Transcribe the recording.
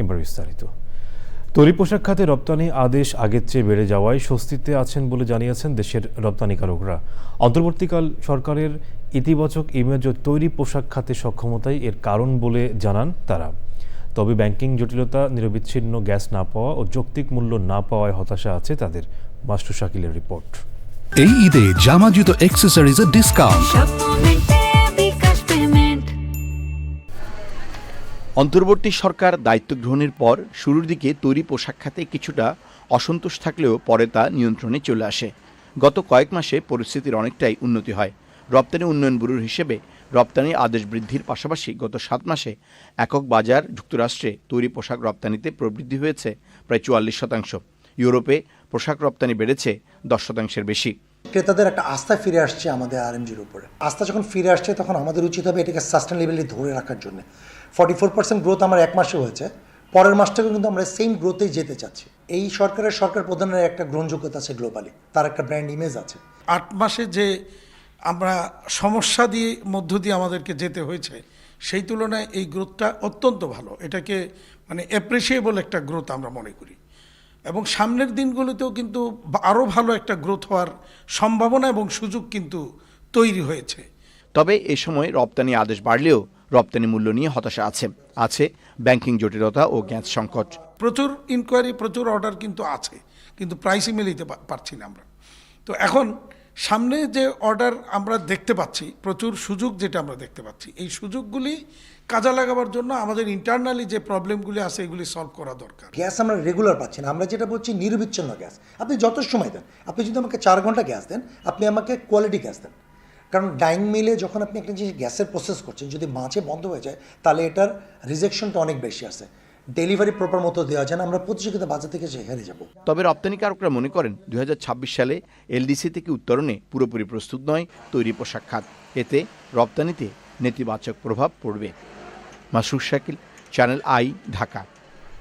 এবার বিস্তারিত। তৈরি পোশাক খাতে রপ্তানি আদেশ আগের চেয়ে বেড়ে যাওয়ায় স্বস্তিতে আছেন বলে জানিয়েছেন দেশের রপ্তানিকারকরা। অন্তর্বর্তীকাল সরকারের ইতিবাচক ইমেজ ও তৈরি পোশাক খাতে সক্ষমতাই এর কারণ বলে জানান তারা। তবে ব্যাংকিং জটিলতা নিরবিচ্ছিন্ন গ্যাস না পাওয়া ও যৌক্তিক মূল্য না পাওয়ায় হতাশা আছে তাদের মাস্টু শাকিলের রিপোর্ট। এই ঈদে জামা জুতো অ্যাক্সেসরিজের ডিসকাউন্ট অন্তর্বর্তী সরকার দায়িত্ব গ্রহণের পর শুরুর দিকে তৈরি পোশাক খাতে কিছুটা অসন্তোষ থাকলেও পরে তা নিয়ন্ত্রণে চলে আসে। গত কয়েক মাসে পরিস্থিতির অনেকটাই উন্নতি হয়। রপ্তানি উন্নয়ন ব্যুরোর হিসেবে রপ্তানি আদেশ বৃদ্ধির পাশাপাশি গত সাত মাসে একক বাজার যুক্তরাষ্ট্রে তৈরি পোশাক রপ্তানিতে প্রবৃদ্ধি হয়েছে প্রায় চুয়াল্লিশ শতাংশ। ইউরোপে পোশাক রপ্তানি বেড়েছে দশ শতাংশের বেশি। ক্রেতাদের একটা আস্থা ফিরে আসছে আমাদের আরএমজির উপরে। আস্থা যখন ফিরে আসছে, তখন আমাদের উচিত হবে এটাকে সাস্টেনেবলি ধরে রাখার জন্য। ফর্টি ফোর পার্সেন্ট গ্রোথ আমার এক মাসে হয়েছে। পরের মাসটাকে কিন্তু আমরা সেম গ্রোথেই যেতে চাচ্ছি। এই সরকারের সরকার প্রধানের একটা গ্রহণযোগ্যতা আছে গ্লোবালি তার একটা ব্র্যান্ড ইমেজ আছে। আট মাসে যে আমরা সমস্যা দিয়ে মধ্য দিয়ে আমাদেরকে যেতে হয়েছে, সেই তুলনায় এই গ্রোথটা অত্যন্ত ভালো। এটাকে মানে অ্যাপ্রিসিয়েবল একটা গ্রোথ আমরা মনে করি। এবং সামনের দিনগুলোতেও কিন্তু আরও ভালো একটা গ্রোথ হওয়ার সম্ভাবনা এবং সুযোগ কিন্তু তৈরি হয়েছে। তবে এ সময় রপ্তানি আদেশ বাড়লেও রপ্তানি মূল্য নিয়ে হতাশা আছে। আছে ব্যাংকিং জটিলতা ও গ্যাস সংকট। প্রচুর ইনকোয়ারি প্রচুর অর্ডার কিন্তু আছে। কিন্তু প্রাইসই মিলিতে পারছি না আমরা। তো এখন সামনে যে অর্ডার আমরা দেখতে পাচ্ছি, প্রচুর সুযোগ যেটা আমরা দেখতে পাচ্ছি, এই সুযোগগুলি কাজে লাগাবার জন্য আমাদের ইন্টারনালি যে প্রবলেমগুলি আছে, এগুলি সলভ করা দরকার। গ্যাস আমরা রেগুলার পাচ্ছি না, আমরা যেটা বলছি নিরবিচ্ছিন্ন গ্যাস। আপনি যত সময় দেন, আপনি যদি আমাকে চার ঘণ্টা গ্যাস দেন, আপনি আমাকে কোয়ালিটি গ্যাস দেন। কারণ ডাইং মিলে যখন আপনি একটা জিনিস গ্যাসের প্রসেস করছেন, যদি মাঝে বন্ধ হয়ে যায়, তাহলে এটার রিজেকশনটা অনেক বেশি আছে। ডেলিভারি প্রপার মতো দেওয়া যায় না আমরা প্রতিযোগিতা বাজার থেকে হেরে যাব। তবে রপ্তানিকারকরা মনে করেন দুই হাজার ছাব্বিশ সালে এলডিসি থেকে উত্তরণে পুরোপুরি প্রস্তুত নয় তৈরি পোশাক খাত। এতে রপ্তানিতে নেতিবাচক প্রভাব পড়বে। Masur Shakil, channel I, Dhaka.